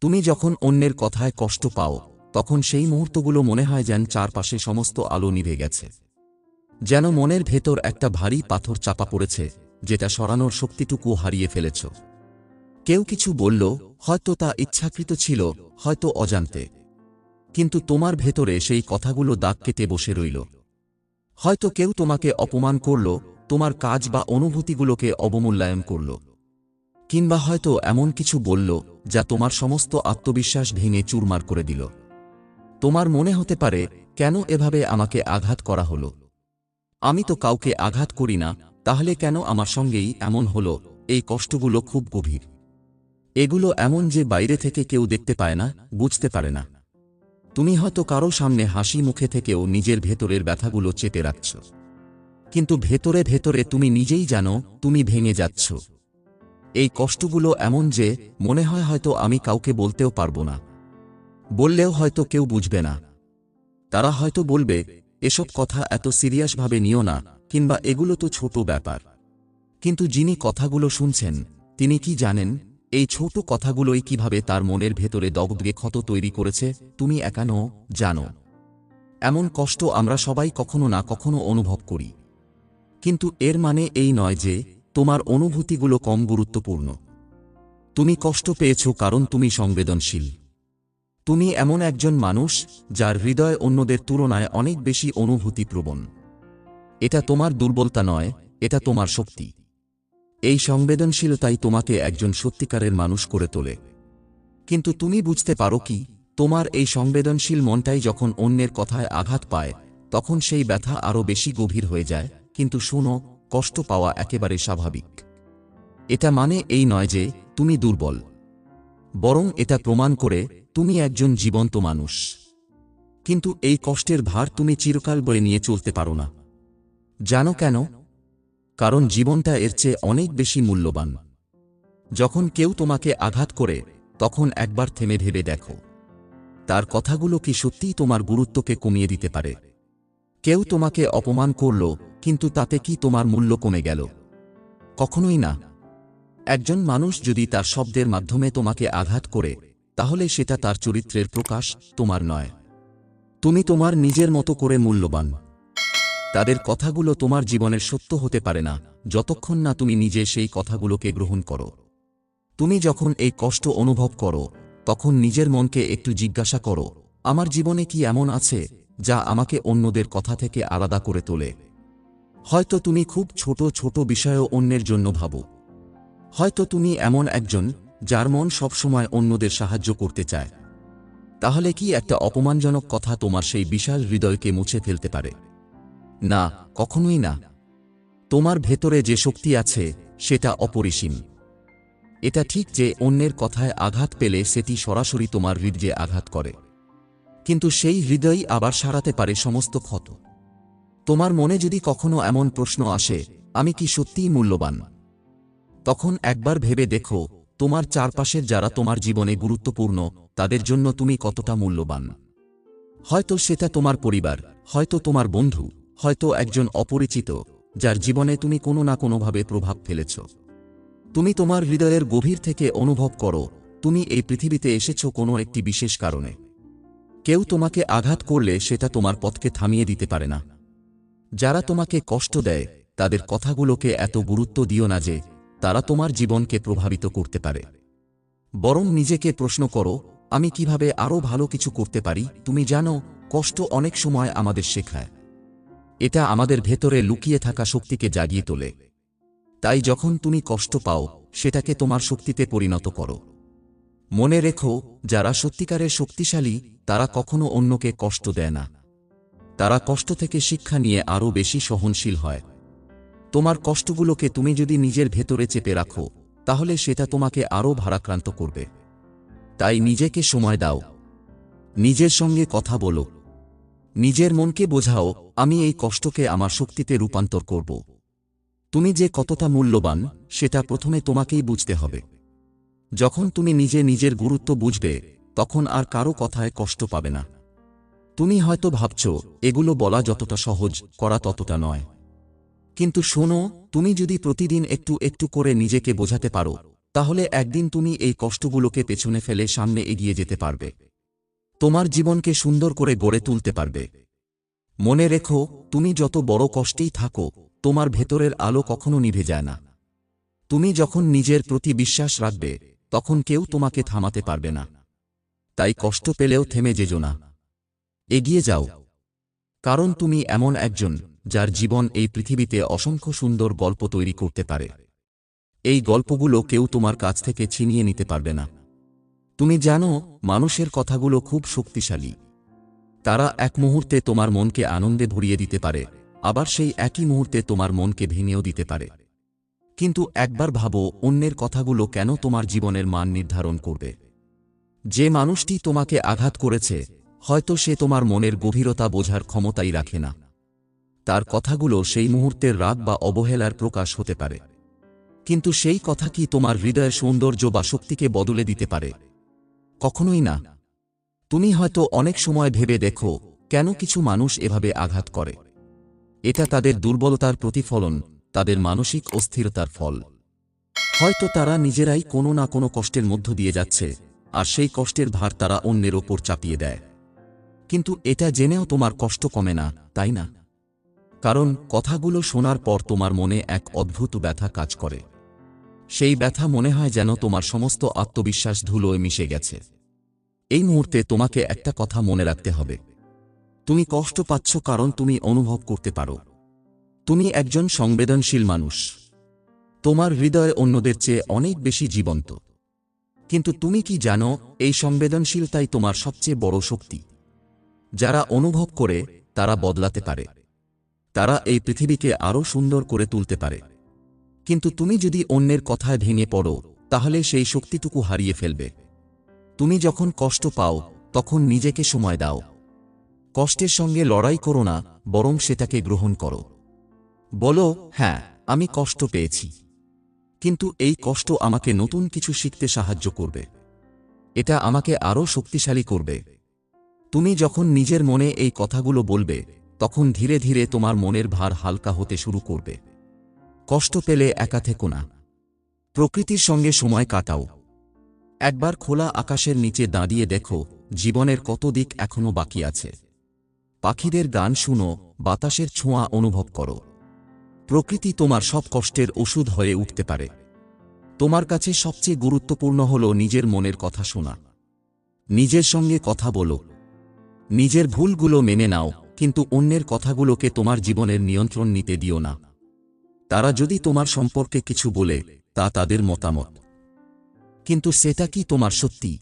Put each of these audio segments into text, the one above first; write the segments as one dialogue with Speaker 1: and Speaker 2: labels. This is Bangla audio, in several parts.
Speaker 1: তুমি যখন অন্যের কথায় কষ্ট পাও, তখন সেই মুহূর্তগুলো মনে হয় যেন চারপাশে সমস্ত আলো নিভে গেছে। যেন মনের ভেতর একটা ভারী পাথর চাপা পড়েছে, যেটা সরানোর শক্তিটুকু হারিয়ে ফেলেছ। কেউ কিছু বলল, হয়তো তা ইচ্ছাকৃত ছিল, হয়তো অজান্তে। কিন্তু তোমার ভেতরে সেই কথাগুলো দাগ কেটে বসে রইল। হয়তো কেউ তোমাকে অপমান করল, তোমার কাজ বা অনুভূতিগুলোকে অবমূল্যায়ন করল। কিংবা হয়তো এমন কিছু বলল, যা তোমার সমস্ত আত্মবিশ্বাস ভেঙে চুরমার করে দিল। তোমার মনে হতে পারে, কেন এভাবে আমাকে আঘাত করা হলো? আমি তো কাউকে আঘাত করি না, তাহলে কেন আমার সঙ্গেই এমন হলো? এই কষ্টগুলো খুব গভীর। এগুলো এমন যে বাইরে থেকে কেউ দেখতে পায় না, বুঝতে পারে না। তুমি হয়তো কারও সামনে হাসি মুখে থেকেও নিজের ভেতরের ব্যথাগুলো চেপে রাখছ। কিন্তু ভেতরে ভেতরে তুমি নিজেই জানো, তুমি ভেঙে যাচ্ছ। এই কষ্টগুলো এমন যে, মনে হয় হয়তো আমি কাউকে বলতেও পারব না। বললেও হয়তো কেউ বুঝবে না। তারা হয়তো বলবে, এসব কথা এত সিরিয়াসভাবে নিও না, কিংবা এগুলো তো ছোট ব্যাপার। কিন্তু যিনি কথাগুলো শুনছেন, তিনি কি জানেন, এই ছোট কথাগুলোই কীভাবে তার মনের ভেতরে দগদগে ক্ষত তৈরি করেছে, তুমি একানো জানো। এমন কষ্ট আমরা সবাই কখনো না কখনো অনুভব করি। কিন্তু এর মানে এই নয় যে তোমার অনুভূতিগুলো কম গুরুত্বপূর্ণ। তুমি কষ্ট পেয়েছ কারণ তুমি সংবেদনশীল। তুমি এমন একজন মানুষ যার হৃদয় অন্যদের তুলনায় অনেক বেশি অনুভূতিপ্রবণ। এটা তোমার দুর্বলতা নয়, এটা তোমার শক্তি। এই সংবেদনশীলতাই তোমাকে একজন সত্যিকারের মানুষ করে তোলে। কিন্তু তুমি বুঝতে পারো কি, তোমার এই সংবেদনশীল মনটাই যখন অন্যের কথায় আঘাত পায়, তখন সেই ব্যথা আরও বেশি গভীর হয়ে যায়। কিন্তু শোনো কষ্ট পাওয়া একেবারে স্বাভাবিক। এটা মানে এই নয় যে তুমি দুর্বল। বরং এটা প্রমাণ করে তুমি একজন জীবন্ত মানুষ। কিন্তু এই কষ্টের ভার তুমি চিরকাল বয়ে নিয়ে চলতে পারো না। জানো কেন? কারণ জীবনটা এর চেয়ে অনেক বেশি মূল্যবান। যখন কেউ তোমাকে আঘাত করে, তখন একবার থেমে ভেবে দেখো। তার কথাগুলো কি সত্যিই তোমার গুরুত্বকে কমিয়ে দিতে পারে? কেউ তোমাকে অপমান করল, কিন্তু তাতে কি তোমার মূল্য কমে গেল? কখনোই না। একজন মানুষ যদি তার শব্দের মাধ্যমে তোমাকে আঘাত করে, তাহলে সেটা তার চরিত্রের প্রকাশ তোমার নয়। তুমি তোমার নিজের মতো করে মূল্যবান। তাদের কথাগুলো তোমার জীবনের সত্য হতে পারে না, যতক্ষণ না তুমি নিজে সেই কথাগুলোকে গ্রহণ করো। তুমি যখন এই কষ্ট অনুভব করো, তখন নিজের মনকে একটু জিজ্ঞাসা করো, আমার জীবনে কি এমন আছে? যা আমাকে অন্যদের কথা থেকে আলাদা করে তোলে। হয়তো তুমি খুব ছোট ছোট বিষয়ও অন্যের জন্য ভাবো। হয়তো তুমি এমন একজন যার মন সবসময় অন্যদের সাহায্য করতে চায়। তাহলে কি একটা অপমানজনক কথা তোমার সেই বিশাল হৃদয়কে মুছে ফেলতে পারে? না, কখনোই না। তোমার ভেতরে যে শক্তি আছে, সেটা অপরিসীম। এটা ঠিক যে অন্যের কথায় আঘাত পেলে সেটি সরাসরি তোমার হৃদয়ে আঘাত করে। কিন্তু সেই হৃদয়ই আবার সারাতে পারে সমস্ত ক্ষত। তোমার মনে যদি কখনো এমন প্রশ্ন আসে, আমি কি সত্যিই মূল্যবান? তখন একবার ভেবে দেখো, তোমার চারপাশের যারা তোমার জীবনে গুরুত্বপূর্ণ, তাদের জন্য তুমি কতটা মূল্যবান। হয়তো সেটা তোমার পরিবার, হয়তো তোমার বন্ধু, হয়তো একজন অপরিচিত, যার জীবনে তুমি কোনো না কোনোভাবে প্রভাব ফেলেছ। তুমি তোমার হৃদয়ের গভীর থেকে অনুভব করো, তুমি এই পৃথিবীতে এসেছ কোনো একটি বিশেষ কারণে। কেউ তোমাকে আঘাত করলে সেটা তোমার পথকে থামিয়ে দিতে পারে না। যারা তোমাকে কষ্ট দেয়, তাদের কথাগুলোকে এত গুরুত্ব দিও না যে, তারা তোমার জীবনকে প্রভাবিত করতে পারে। বরং নিজেকে প্রশ্ন করো, আমি কীভাবে আরও ভালো কিছু করতে পারি? তুমি জানো, কষ্ট অনেক সময় আমাদের শেখায়। এটা আমাদের ভেতরে লুকিয়ে থাকা শক্তিকে জাগিয়ে তোলে। তাই যখন তুমি কষ্ট পাও, সেটাকে তোমার শক্তিতে পরিণত করো। মনে রেখো, যারা সত্যিকারের শক্তিশালী তারা কখনো অন্যকে কষ্ট দেয় না। তারা কষ্ট থেকে শিক্ষা নিয়ে আরও বেশি সহনশীল হয়। তোমার কষ্টগুলোকে তুমি যদি নিজের ভেতরে চেপে রাখো, তাহলে সেটা তোমাকে আরও ভারাক্রান্ত করবে। তাই নিজেকে সময় দাও। নিজের সঙ্গে কথা বলো। নিজের মনকে বোঝাও, আমি এই কষ্টকে আমার শক্তিতে রূপান্তর করব। তুমি যে কতটা মূল্যবান, সেটা প্রথমে তোমাকেই বুঝতে হবে। যখন তুমি নিজে নিজের গুরুত্ব বুঝবে তখন আর কারও কথায় কষ্ট পাবে না। তুমি হয়তো ভাবছ, এগুলো বলা যতটা সহজ, করা ততটা নয়। কিন্তু শোনো, তুমি যদি প্রতিদিন একটু একটু করে নিজেকে বোঝাতে পারো, তাহলে একদিন তুমি এই কষ্টগুলোকে পেছনে ফেলে সামনে এগিয়ে যেতে পারবে। তোমার জীবনকে সুন্দর করে গড়ে তুলতে পারবে। মনে রেখো, তুমি যত বড় কষ্টেই থাকো, তোমার ভেতরের আলো কখনো নিভে যায় না। তুমি যখন নিজের প্রতি বিশ্বাস রাখবে, তখন কেউ তোমাকে থামাতে পারবে না। তাই কষ্ট পেলেও থেমে যেজো না। এগিয়ে যাও। কারণ তুমি এমন একজন যার জীবন এই পৃথিবীতে অসংখ্য সুন্দর গল্প তৈরি করতে পারে। এই গল্পগুলো কেউ তোমার কাছ থেকে ছিনিয়ে নিতে পারবে না। তুমি জানো, মানুষের কথাগুলো খুব শক্তিশালী। তারা এক মুহূর্তে তোমার মনকে আনন্দে ভরিয়ে দিতে পারে, আবার সেই একই মুহূর্তে তোমার মনকে ভেঙেও দিতে পারে। কিন্তু একবার ভাবো, অন্যের কথাগুলো কেন তোমার জীবনের মান নির্ধারণ করবে? যে মানুষটি তোমাকে আঘাত করেছে, হয়তো সে তোমার মনের গভীরতা বোঝার ক্ষমতাই রাখে না। তার কথাগুলো সেই মুহূর্তের রাগ বা অবহেলার প্রকাশ হতে পারে। কিন্তু সেই কথা কি তোমার হৃদয়ের সৌন্দর্য বা শক্তিকে বদলে দিতে পারে? কখনোই না। তুমি হয়তো অনেক সময় ভেবে দেখো, কেন কিছু মানুষ এভাবে আঘাত করে। এটা তাদের দুর্বলতার প্রতিফলন, তাদের মানসিক অস্থিরতার ফল। হয়তো তারা নিজেরাই কোনো না কোনো কষ্টের মধ্য দিয়ে যাচ্ছে আর সেই কষ্টের ভার তারা অন্যের ওপর চাপিয়ে দেয়। কিন্তু এটা জেনেও তোমার কষ্ট কমে না, তাই না? কারণ কথাগুলো শোনার পর তোমার মনে এক অদ্ভুত ব্যথা কাজ করে। সেই ব্যথা মনে হয় যেন তোমার সমস্ত আত্মবিশ্বাস ধুলোয় মিশে গেছে। এই মুহূর্তে তোমাকে একটা কথা মনে রাখতে হবে। তুমি কষ্ট পাচ্ছ কারণ তুমি অনুভব করতে পারো। তুমি একজন সংবেদনশীল মানুষ। তোমার হৃদয় অন্যদের চেয়ে অনেক বেশি জীবন্ত। কিন্তু তুমি কি জানো, এই সংবেদনশীলতাই তোমার সবচেয়ে বড় শক্তি। যারা অনুভব করে, তারা বদলাতে পারে। তারা এই পৃথিবীকে আরও সুন্দর করে তুলতে পারে। কিন্তু তুমি যদি অন্যের কথায় ভেঙে পড়ো, তাহলে সেই শক্তিটুকু হারিয়ে ফেলবে। তুমি যখন কষ্ট পাও, তখন নিজেকে সময় দাও। কষ্টের সঙ্গে লড়াই করো না, বরং সেটাকে গ্রহণ করো। বলো হ্যাঁ আমি কষ্ট পেয়েছি। কিন্তু এই কষ্ট আমাকে নতুন কিছু শিখতে সাহায্য করবে। এটা আমাকে আরও শক্তিশালী করবে। তুমি যখন নিজের মনে এই কথাগুলো বলবে, তখন ধীরে ধীরে তোমার মনের ভার হালকা হতে শুরু করবে। কষ্ট পেলে একা থেকো না। প্রকৃতির সঙ্গে সময় কাটাও। একবার খোলা আকাশের নিচে দাঁড়িয়ে দেখো, জীবনের কত দিক এখনও বাকি আছে। পাখিদের গান শুনো, বাতাসের ছোঁয়া অনুভব করো। প্রকৃতি তোমার সব কষ্টের ওষুধ হয়ে উঠতে পারে। তোমার কাছে সবচেয়ে গুরুত্বপূর্ণ হল নিজের মনের কথা শোনা। নিজের সঙ্গে কথা বলো। নিজের ভুলগুলো মেনে নাও, কিন্তু অন্যের কথাগুলোকে তোমার জীবনের নিয়ন্ত্রণ নিতে দিও না। তারা যদি তোমার সম্পর্কে কিছু বলে, তা তাদের মতামত। কিন্তু সেটা কি তোমার সত্যি?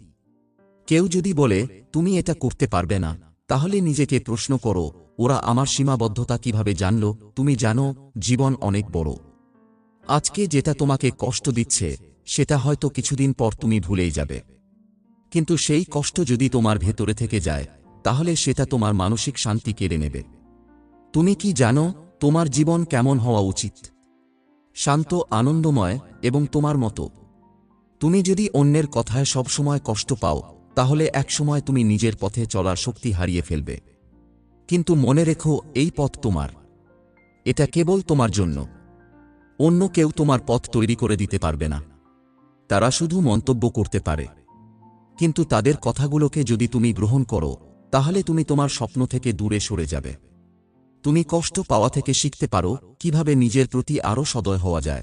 Speaker 1: কেউ যদি বলে, তুমি এটা করতে পারবে না। তাহলে নিজেকে প্রশ্ন করো, ওরা আমার সীমাবদ্ধতা কীভাবে জানল? তুমি জানো, জীবন অনেক বড়। আজকে যেটা তোমাকে কষ্ট দিচ্ছে, সেটা হয়তো কিছুদিন পর তুমি ভুলেই যাবে। কিন্তু সেই কষ্ট যদি তোমার ভেতরে থেকে যায়, তাহলে সেটা তোমার মানসিক শান্তি কেড়ে নেবে। তুমি কি জানো, তোমার জীবন কেমন হওয়া উচিত? শান্ত, আনন্দময় এবং তোমার মতো। তুমি যদি অন্যের কথায় সবসময় কষ্ট পাও তাহলে একসময় তুমি নিজের পথে চলার শক্তি হারিয়ে ফেলবে। কিন্তু মনে রেখো, এই পথ তোমার। এটা কেবল তোমার জন্য। অন্য কেউ তোমার পথ তৈরি করে দিতে পারবে না। তারা শুধু মন্তব্য করতে পারে। কিন্তু তাদের কথাগুলোকে যদি তুমি গ্রহণ করো, তাহলে তুমি তোমার স্বপ্ন থেকে দূরে সরে যাবে। তুমি কষ্ট পাওয়া থেকে শিখতে পারো কীভাবে নিজের প্রতি আরও সদয় হওয়া যায়।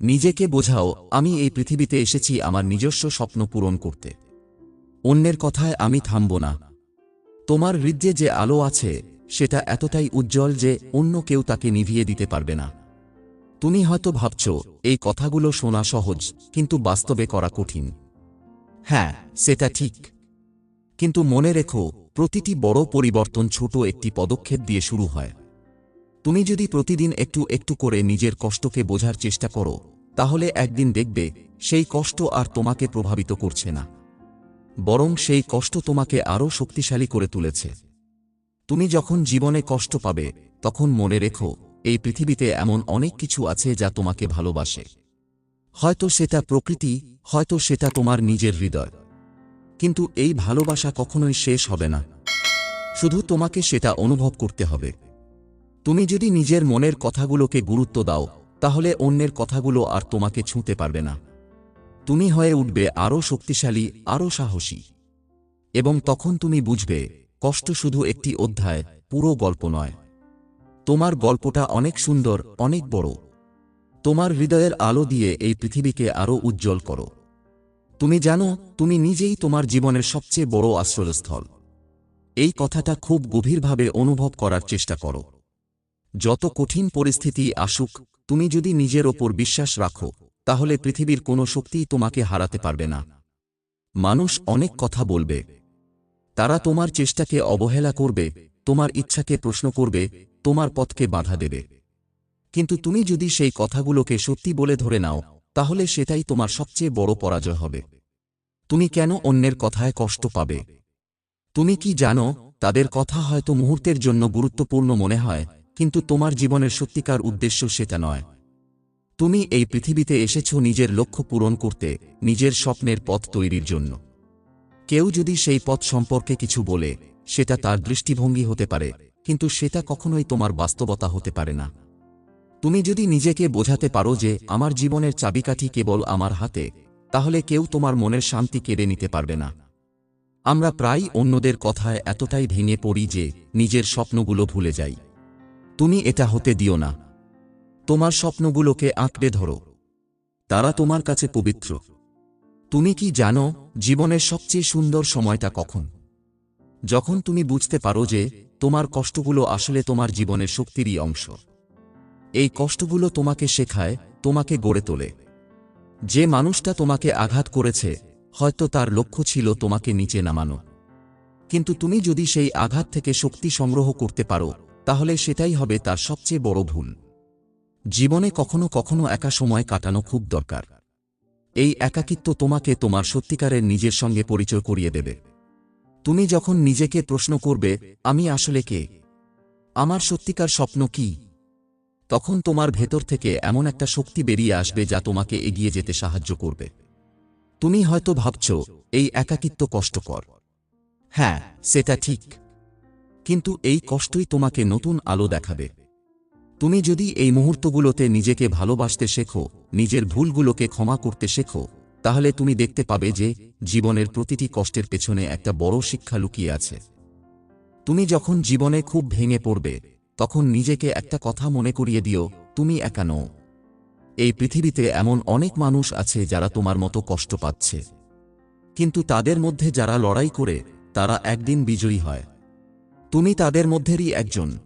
Speaker 1: নিজেকে বোঝাও, আমি এই পৃথিবীতে এসেছি আমার নিজস্ব স্বপ্ন পূরণ করতে। অন্যের কথায় আমি থামব না। তোমার হৃদ্যে যে আলো আছে, সেটা এতটাই উজ্জ্বল যে অন্য কেউ তাকে নিভিয়ে দিতে পারবে না। তুমি হয়তো ভাবছ, এই কথাগুলো শোনা সহজ, কিন্তু বাস্তবে করা কঠিন। হ্যাঁ সেটা ঠিক। কিন্তু মনে রেখো, প্রতিটি বড় পরিবর্তন ছোট একটি পদক্ষেপ দিয়ে শুরু হয়। তুমি যদি প্রতিদিন একটু একটু করে নিজের কষ্টকে বোঝার চেষ্টা করো, তাহলে একদিন দেখবে, সেই কষ্ট আর তোমাকে প্রভাবিত করছে না। বরং সেই কষ্ট তোমাকে আরও শক্তিশালী করে তুলেছে। তুমি যখন জীবনে কষ্ট পাবে, তখন মনে রেখো, এই পৃথিবীতে এমন অনেক কিছু আছে যা তোমাকে ভালোবাসে। হয়তো সেটা প্রকৃতি, হয়তো সেটা তোমার নিজের হৃদয়। কিন্তু এই ভালোবাসা কখনোই শেষ হবে না। শুধু তোমাকে সেটা অনুভব করতে হবে। তুমি যদি নিজের মনের কথাগুলোকে গুরুত্ব দাও, তাহলে অন্যের কথাগুলো আর তোমাকে ছুঁতে পারবে না। তুমি হয়ে উঠবে আরও শক্তিশালী আরও সাহসী। এবং তখন তুমি বুঝবে, কষ্ট শুধু একটি অধ্যায়, পুরো গল্প নয়। তোমার গল্পটা অনেক সুন্দর, অনেক বড়। তোমার হৃদয়ের আলো দিয়ে এই পৃথিবীকে আরও উজ্জ্বল করো। তুমি জানো, তুমি নিজেই তোমার জীবনের সবচেয়ে বড় আশ্রয়স্থল। এই কথাটা খুব গভীরভাবে অনুভব করার চেষ্টা করো। যত কঠিন পরিস্থিতি আসুক, তুমি যদি নিজের ওপর বিশ্বাস রাখো তাহলে পৃথিবীর কোনো শক্তিই তোমাকে হারাতে পারবে না। মানুষ অনেক কথা বলবে। তারা তোমার চেষ্টাকে অবহেলা করবে, তোমার ইচ্ছাকে প্রশ্ন করবে, তোমার পথকে বাধা দেবে। কিন্তু তুমি যদি সেই কথাগুলোকে সত্যি বলে ধরে নাও, তাহলে সেটাই তোমার সবচেয়ে বড় পরাজয় হবে। তুমি কেন অন্যের কথায় কষ্ট পাবে? তুমি কি জানো, তাদের কথা হয়তো মুহূর্তের জন্য গুরুত্বপূর্ণ মনে হয়, কিন্তু তোমার জীবনের সত্যিকার উদ্দেশ্য সেটা নয়। তুমি এই পৃথিবীতে এসেছ নিজের লক্ষ্য পূরণ করতে, নিজের স্বপ্নের পথ তৈরির জন্য। কেউ যদি সেই পথ সম্পর্কে কিছু বলে, সেটা তার দৃষ্টিভঙ্গি হতে পারে, কিন্তু সেটা কখনোই তোমার বাস্তবতা হতে পারে না। তুমি যদি নিজেকে বোঝাতে পারো যে, আমার জীবনের চাবিকাঠি কেবল আমার হাতে, তাহলে কেউ তোমার মনের শান্তি কেড়ে নিতে পারবে না। আমরা প্রায় অন্যদের কথায় এতটাই ভেঙে পড়ি যে, নিজের স্বপ্নগুলো ভুলে যাই। তুমি এটা হতে দিও না। তোমার স্বপ্নগুলোকে আঁকড়ে ধরো। তারা তোমার কাছে পবিত্র। তুমি কি জানো জীবনের সবচেয়ে সুন্দর সময়টা কখন? যখন তুমি বুঝতে পারো যে তোমার কষ্টগুলো আসলে তোমার জীবনের শক্তিরই অংশ। এই কষ্টগুলো তোমাকে শেখায়, তোমাকে গড়ে তোলে। যে মানুষটা তোমাকে আঘাত করেছে, হয়তো তার লক্ষ্য ছিল তোমাকে নিচে নামানো। কিন্তু তুমি যদি সেই আঘাত থেকে শক্তি সংগ্রহ করতে পারো, তাহলে সেটাই হবে তার সবচেয়ে বড় ভুল। জীবনে কখনো কখনো একা সময় কাটানো খুব দরকার। এই একাকিত্ব তোমাকে তোমার সত্যিকারের নিজের সঙ্গে পরিচয় করিয়ে দেবে। তুমি যখন নিজেকে প্রশ্ন করবে, আমি আসলে কে? আমার সত্যিকার স্বপ্ন কি? তখন তোমার ভেতর থেকে এমন একটা শক্তি বেরিয়ে আসবে যা তোমাকে এগিয়ে যেতে সাহায্য করবে। তুমি হয়তো ভাবছ, এই একাকিত্ব কষ্টকর। হ্যাঁ সেটা ঠিক। কিন্তু এই কষ্টই তোমাকে নতুন আলো দেখাবে। তুমি যদি এই মুহূর্তগুলোতে নিজেকে ভালোবাসতে শেখো, নিজের ভুলগুলোকে ক্ষমা করতে শেখো, তাহলে তুমি দেখতে পাবে যে জীবনের প্রতিটি কষ্টের পেছনে একটা বড় শিক্ষা লুকিয়ে আছে। তুমি যখন জীবনে খুব ভেঙে পড়বে, তখন নিজেকে একটা কথা মনে করিয়ে দিও, তুমি একা নও। এই পৃথিবীতে এমন অনেক মানুষ আছে যারা তোমার মতো কষ্ট পাচ্ছে। কিন্তু তাদের মধ্যে যারা লড়াই করে, তারা একদিন বিজয়ী হয়। তুমি তাদের মধ্যেরই একজন।